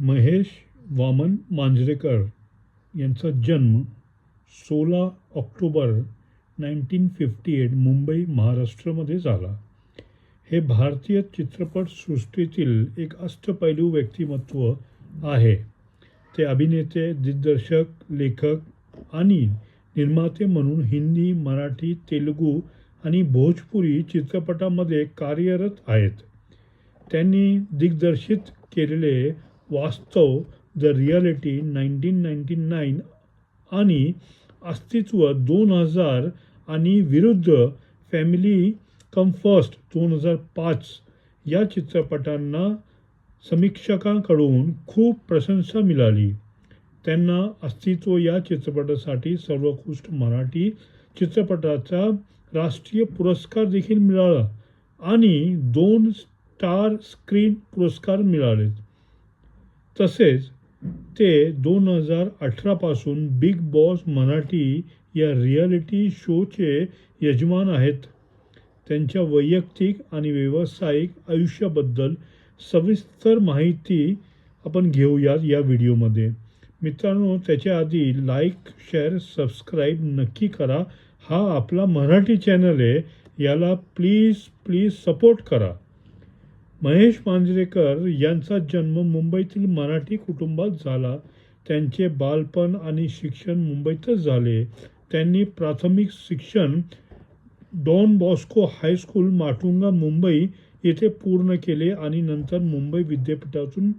महेश वामन मांजरेकर यांचा जन्म सोळा October nineteen fifty eight Mumbai महाराष्ट्रामध्ये झाला. हे भारतीय चित्रपटसृष्टीतील एक अष्टपैलू व्यक्तिमत्व आहे. ते अभिनेते दिग्दर्शक लेखक आणि निर्माते म्हणून हिंदी मराठी तेलुगू आणि भोजपुरी चित्रपटामध्ये कार्यरत आहेत. त्यांनी दिग्दर्शित केलेले Vaastav the reality nineteen ninety nine आणि अस्तित्व दोन हजार आणि विरुद्ध फॅमिली कम फर्स्ट दोन हजार पाच या चित्रपटांना समीक्षकांकडून खूप प्रशंसा मिळाली. त्यांना अस्तित्व या चित्रपटासाठी सर्वोत्कृष्ट मराठी चित्रपटाचा राष्ट्रीय पुरस्कार देखील मिळाला आणि दोन स्टार स्क्रीन पुरस्कार मिळाले तसेच ते दोन हजार अठरापासून बिग बॉस मराठी या रियालिटी शोचे यजमान आहेत. त्यांच्या वैयक्तिक आणि व्यावसायिक आयुष्याबद्दल सविस्तर माहिती आपण घेऊयात या व्हिडिओमध्ये. मित्रांनो त्याच्या आधी लाईक शेअर सबस्क्राईब नक्की करा. हा आपला मराठी चॅनल आहे. याला प्लीज प्लीज सपोर्ट करा. महेश मांजरेकर यांचा जन्म मुंबईतील मराठी कुटुंबात झाला. त्यांचे बालपण आणि शिक्षण मुंबईतच झाले. त्यांनी प्राथमिक शिक्षण Don Bosco high school Matunga Mumbai येथे पूर्ण केले आणि नंतर मुंबई विद्यापीठातून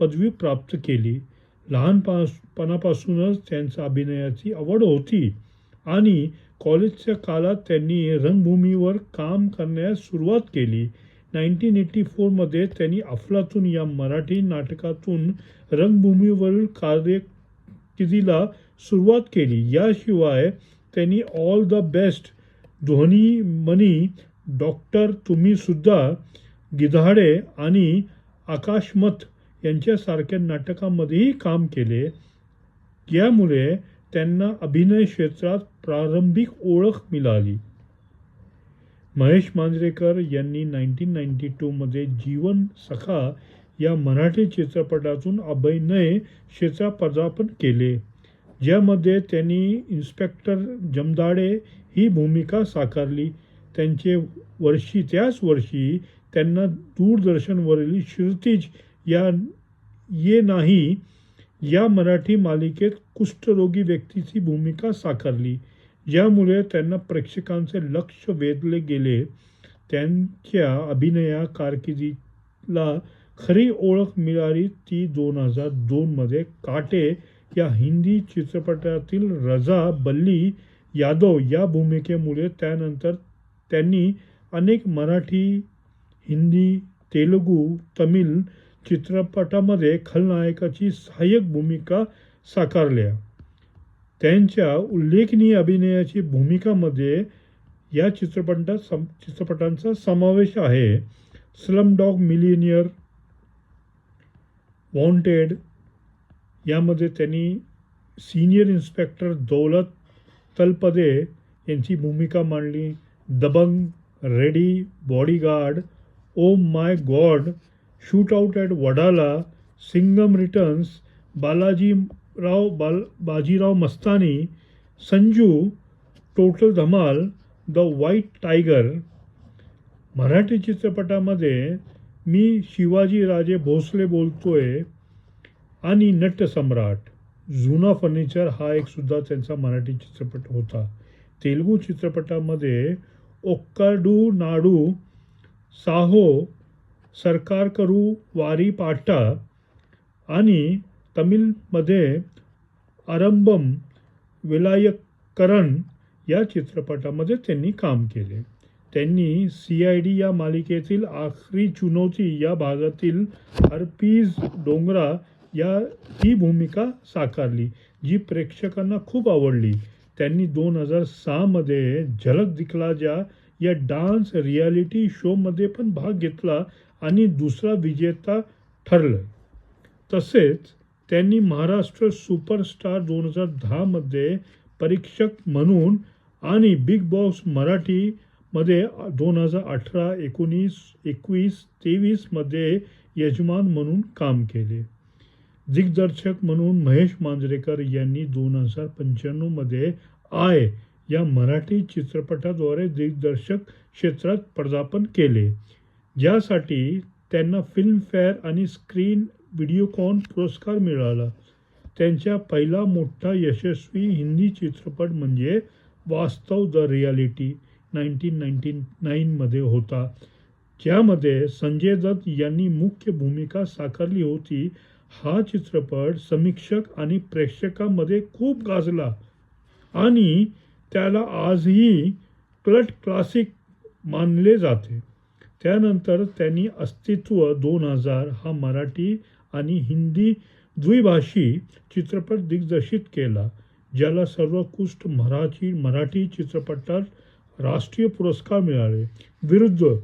पदवी प्राप्त केली. लहानपणापासूनच त्यांचा अभिनयाची आवड होती आणि कॉलेजच्या काळात त्यांनी रंगभूमीवर काम करण्यास सुरुवात केली. नाईन्टीन एटी फोरमध्ये त्यांनी अफलातून या मराठी नाटकातून रंगभूमीवरील कार्यकिर्दीला सुरुवात केली. याशिवाय त्यांनी ऑल द बेस्ट ध्वनी मनी डॉक्टर तुम्ही सुद्धा गिधाडे आणि आकाशमत यांच्यासारख्या नाटकामध्येही काम केले. यामुळे त्यांना अभिनय क्षेत्रात प्रारंभिक ओळख मिळाली. महेश मांजरेकर यांनी नाईन्टीन नाईन्टी टूमध्ये जीवन सखा या मराठी चित्रपटातून अभिनय क्षेत्रात पदार्पण केले ज्यामध्ये त्यांनी इन्स्पेक्टर जमदाडे ही भूमिका साकारली. त्यांचे वर्षी त्याच वर्षी त्यांना दूरदर्शनवरील श्रुतीज या ये नाही या मराठी मालिकेत कुष्ठरोगी व्यक्तीची भूमिका साकारली. ज्यामुळे त्यांना प्रेक्षकांचे लक्ष वेधले गेले त्यांच्या अभिनया कारकिर्दीला खरी ओळख मिळाली ती दोन हजार दोनमध्ये काटे या हिंदी चित्रपटातील रजा बल्ली यादव या भूमिकेमुळे त्यानंतर त्यांनी अनेक मराठी हिंदी तेलुगू तमिळ चित्रपटामध्ये खलनायकाची सहाय्यक भूमिका साकारल्या. त्यांच्या उल्लेखनीय अभिनयाची भूमिकामध्ये या चित्रपटात सम चित्रपटांचा समावेश आहे. स्लम डॉग मिलिनियर वॉन्टेड यामध्ये त्यांनी सिनियर इन्स्पेक्टर दौलत तलपदे यांची भूमिका मांडली. Dabangg ready bodyguard oh my god shoot out at Wadala Singham returns Balaji Rao बाल Bajirao Mastani Sanju total Dhamaal the white tiger. Marathi चित्रपटामध्ये मी शिवाजी राजे भोसले बोलतोय आणि नटसम्राट जुना फर्निचर हा एक सुद्धा त्यांचा मराठी चित्रपट होता. तेलुगू चित्रपटामध्ये ओक्काडू नाडू साहो सरकार करू वारी पाटा आणि तमिळमध्ये आरंभम विलायकरण या चित्रपटामध्ये त्यांनी काम केले. त्यांनी सी आय डी या मालिकेतील आखरी चुनौती या भागातील हरपीज डोंगरा या ही भूमिका साकारली जी प्रेक्षकांना खूप आवडली. त्यांनी दोन हजार सहामध्ये झलक दिखला जा या डान्स रियालिटी शोमध्ये पण भाग घेतला आणि दुसरा विजेता ठरलं. तसेच त्यांनी महाराष्ट्र सुपरस्टार दोन हजार दहामध्ये परीक्षक म्हणून आणि बिग बॉस मराठीमध्ये दोन हजार अठरा एकोणीस एकवीस तेवीसमध्ये यजमान म्हणून काम केले. दिग्दर्शक म्हणून महेश मांजरेकर यांनी दोन हजार पंच्याण्णवमध्ये आय या मराठी चित्रपटाद्वारे दिग्दर्शक क्षेत्रात पदार्पण केले. ज्यासाठी त्यांना फिल्मफेअर आणि स्क्रीन व्हिडिओकॉन पुरस्कार मिळाला. त्यांचा पहिला मोठा यशस्वी हिंदी चित्रपट म्हणजे Vaastav the reality nineteen ninety नाईनमध्ये होता. ज्यामध्ये संजय दत्त यांनी मुख्य भूमिका साकारली होती. हा चित्रपट समीक्षक आणि प्रेक्षकांमध्ये खूप गाजला आणि त्याला आजही क्लट क्लासिक मानले जाते. त्यानंतर त्यांनी अस्तित्व दोन हजार हा मराठी आणि हिंदी द्विभाषी चित्रपट दिग्दर्शित केला ज्याला सर्वोत्कृष्ट मराठी मराठी चित्रपटात राष्ट्रीय पुरस्कार मिळाले. विरुद्ध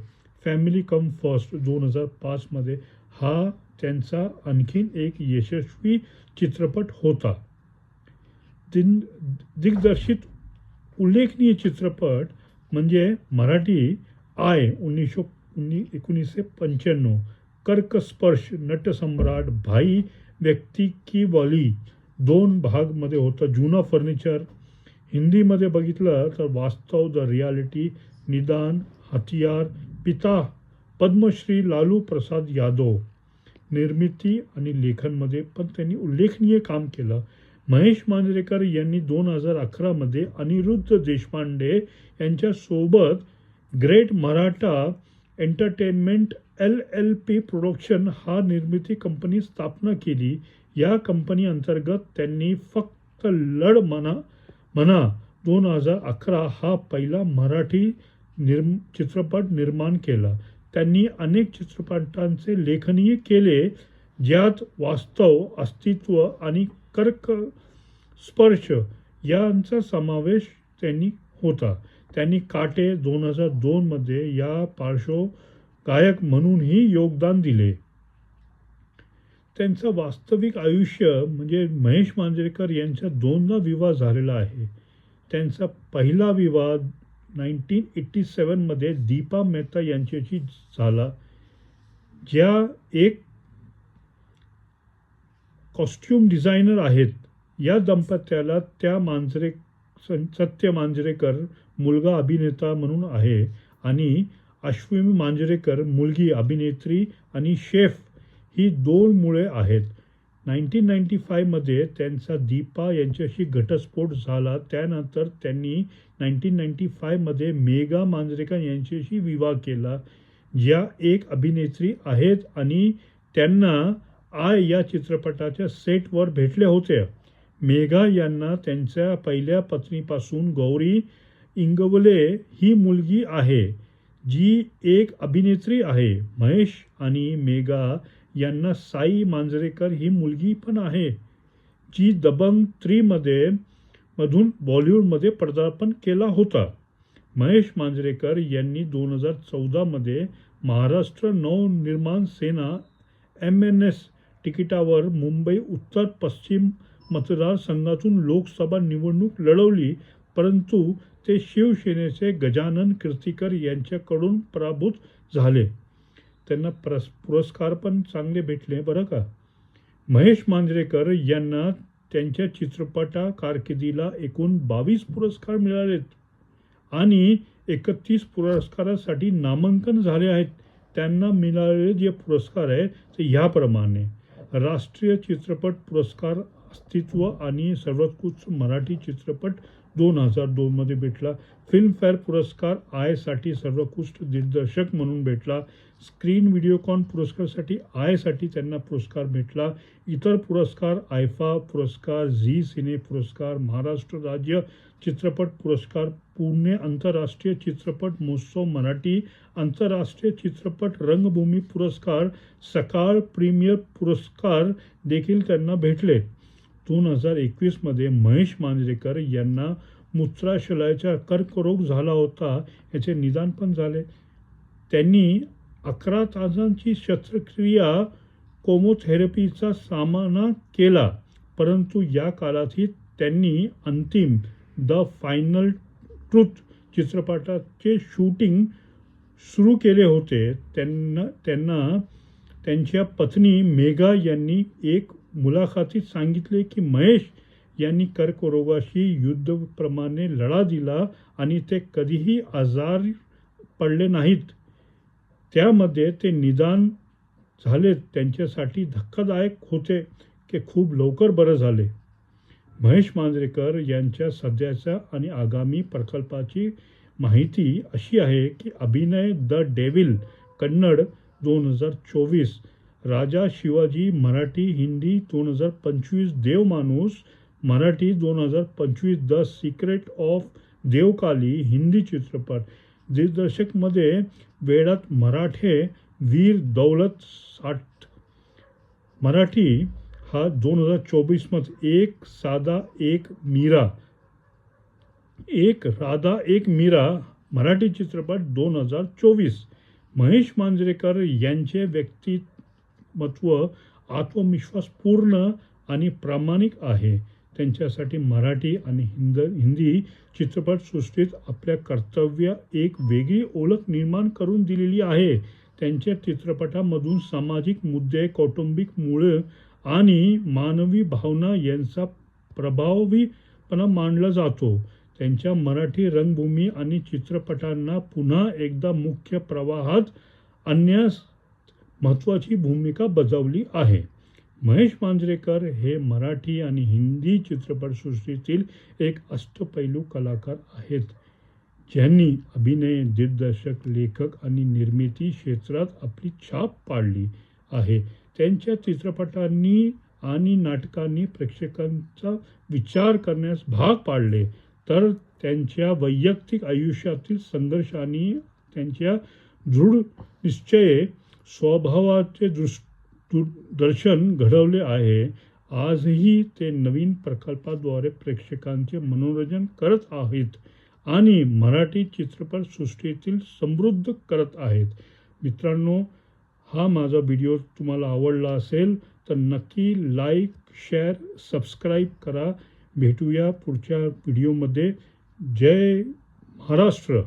फॅमिली कम फर्स्ट दोन हजार पाचमध्ये हा त्यांचा आणखीन एक यशस्वी चित्रपट होता. दिन दिग्दर्शित उल्लेखनीय चित्रपट म्हणजे मराठी आय उन्नीसशे उन्नी एकोणीसशे पंच्याण्णव कर्कस्पर्श नटसम्राट भाई व्यक्ती की वॉली. दोन भागमध्ये होता जुना फर्निचर. हिंदीमध्ये बघितलं तर वास्तव द रियालिटी निदान हथियार पिता पद्मश्री लालू प्रसाद यादव. निर्मिती आणि लेखनमध्ये पण त्यांनी उल्लेखनीय काम केलं. महेश मांजरेकर यांनी दोन हजार अकरामध्ये अनिरुद्ध देशपांडे यांच्यासोबत great Maratha entertainment L L P production हा निर्मिती कंपनी स्थापना केली. या कंपनी अंतर्गत त्यांनी फक्त लढ म्हणा म्हणा दोन हजार अकरा हा पहिला मराठी निर्म चित्रपट निर्माण केला. त्यांनी अनेक चित्रपटांचे लेखनही केले ज्यात वास्तव अस्तित्व आणि कर्क स्पर्श यांचा समावेश त्यांनी होता. त्यांनी काटे दोन हजार दोनमध्ये या पार्श्व गायक म्हणूनही योगदान दिले. त्यांचं वास्तविक आयुष्य म्हणजे महेश मांजरेकर यांचा दोनदा विवाह झालेला आहे. त्यांचा पहिला विवाह नाईन्टीन एट्टी सेवनमध्ये दीपा मेहता यांच्याशी झाला ज्या एक कॉस्ट्युम डिझायनर आहेत. या दंपत्याला त्या मांजरे सत्य मांजरेकर मुलगा अभिनेता म्हणून आहे आणि अश्विनी मांजरेकर मुलगी अभिनेत्री आणि शेफ ही दोन मुळे आहेत. नाईन्टीन नाईन्टी फायमध्ये त्यांचा दीपा यांच्याशी घटस्फोट झाला. त्यानंतर त्यांनी नाईन्टीन नाईन्टी फायमध्ये मेघा मांजरेकर यांच्याशी विवाह केला. ज्या एक अभिनेत्री आहेत आणि त्यांना आय या चित्रपटाच्या सेटवर भेटल्या होत्या मेघा यांना त्यांच्या पहिल्या पत्नीपासून गौरी इंगवले ही मुलगी आहे. जी एक अभिनेत्री आहे महेश आणि मेघा यांना साई मांजरेकर ही मुलगी पण आहे जी दबंग थ्रीमध्ये मधून बॉलिवूडमध्ये पदार्पण केला होता. महेश मांजरेकर यांनी दोन हजार चौदामध्ये Maharashtra Navnirman Sena M N S तिकिटावर मुंबई उत्तर पश्चिम मतदारसंघातून लोकसभा निवडणूक लढवली. परंतु ते शिवसेनेचे गजानन कीर्तिकर यांच्याकडून पराभूत झाले. त्यांना प्रस पुरस्कार पण चांगले भेटले बरं का? महेश मांजरेकर यांना त्यांच्या चित्रपटा कारकिर्दीला एकूण बावीस पुरस्कार मिळालेत आणि एकतीस पुरस्कारासाठी नामांकन झाले आहेत. त्यांना मिळालेले जे पुरस्कार आहेत ते ह्याप्रमाणे. राष्ट्रीय चित्रपट पुरस्कार अस्तित्व आणि सर्वोत्कृष्ट मराठी चित्रपट दोन हजार दोनमध्ये भेटला. फिल्मफेअर पुरस्कार आयसाठी सर्वोत्कृष्ट दिग्दर्शक म्हणून भेटला. स्क्रीन व्हिडिओकॉन पुरस्कारसाठी आयसाठी त्यांना पुरस्कार भेटला. इतर पुरस्कार आयफा पुरस्कार झी सिने पुरस्कार महाराष्ट्र राज्य चित्रपट पुरस्कार पुणे आंतरराष्ट्रीय चित्रपट महोत्सव मराठी आंतरराष्ट्रीय चित्रपट रंगभूमी पुरस्कार सकाळ प्रीमियर पुरस्कार देखील त्यांना भेटले. दोन हजार एकवीसमध्ये महेश मांजरेकर यांना मूत्राशयाचा कर्करोग झाला होता याचे निदान पण झाले. त्यांनी अकरा तासांची शस्त्रक्रिया कोमोथेरपीचा सामना केला परंतु या काळातही त्यांनी अंतिम द फायनल ट्रूथ चित्रपटाचे शूटिंग सुरू केले होते. त्यांना त्यांना त्यांच्या पत्नी मेघा यांनी एक मुलाखतीत सांगितले की महेश यांनी कर्करोगाशी युद्धप्रमाणे लढा दिला आणि ते कधीही आजार पडले नाहीत. त्यामध्ये ते निदान झाले त्यांच्यासाठी धक्कादायक होते की खूप लवकर बरं झाले. महेश मांजरेकर यांच्या सध्याच्या आणि आगामी प्रकल्पाची माहिती अशी आहे की अभिनय द डेविल कन्नड दोन हजार चोवीस राजा शिवाजी मराठी हिंदी दोन हजार पंचवीस देव माणूस मराठी दोन हजार पंचवीस the secret of Devkali Hindi चित्रपट दिग्दर्शकमध्ये वेळात मराठे वीर दौलत साठ. मराठी हा दोन हजार चोवीसमध्ये एक साधा एक मीरा. एक राधा एक मीरा मराठी चित्रपट दोन हजार चोवीस. महेश मांजरेकर यांचे व्यक्तिमत्व आत्मविश्वासपूर्ण आणि प्रामाणिक आहे. त्यांच्यासाठी मराठी आणि हिंद हिंदी चित्रपटसृष्टीत आपल्या कर्तव्य एक वेगळी ओळख निर्माण करून दिलेली आहे. त्यांच्या चित्रपटामधून सामाजिक मुद्दे कौटुंबिक मूळ आणि मानवी भावना यांचा प्रभावीपणा मांडला जातो. त्यांच्या मराठी रंगभूमी आणि चित्रपटांना पुन्हा एकदा मुख्य प्रवाहात आणण्यास महत्त्वाची भूमिका बजावली आहे. महेश मांजरेकर हे मराठी आणि हिंदी चित्रपटसृष्टीतील एक अष्टपैलू कलाकार आहेत. ज्यांनी अभिनय दिग्दर्शक लेखक आणि निर्मिती क्षेत्रात आपली छाप पाडली आहे. त्यांच्या चित्रपटांनी आणि नाटकांनी प्रेक्षकांचा विचार करण्यास भाग पाडले. तर त्यांच्या वैयक्तिक आयुष्यातील संघर्षांनी त्यांच्या दृढ निश्चये स्वभावाचे दृष्ट दर्शन घडवले आहे. आजही ते नवीन प्रकल्पाद्वारे प्रेक्षकांचे मनोरंजन करत आहेत आणि मराठी चित्रपटसृष्टीतील समृद्ध करत आहेत. मित्रांनो हा माझा व्हिडिओ तुम्हाला आवडला असेल तर नक्की लाईक शेअर सबस्क्राईब करा. भेटूया पुढच्या व्हिडिओमध्ये. जय महाराष्ट्र!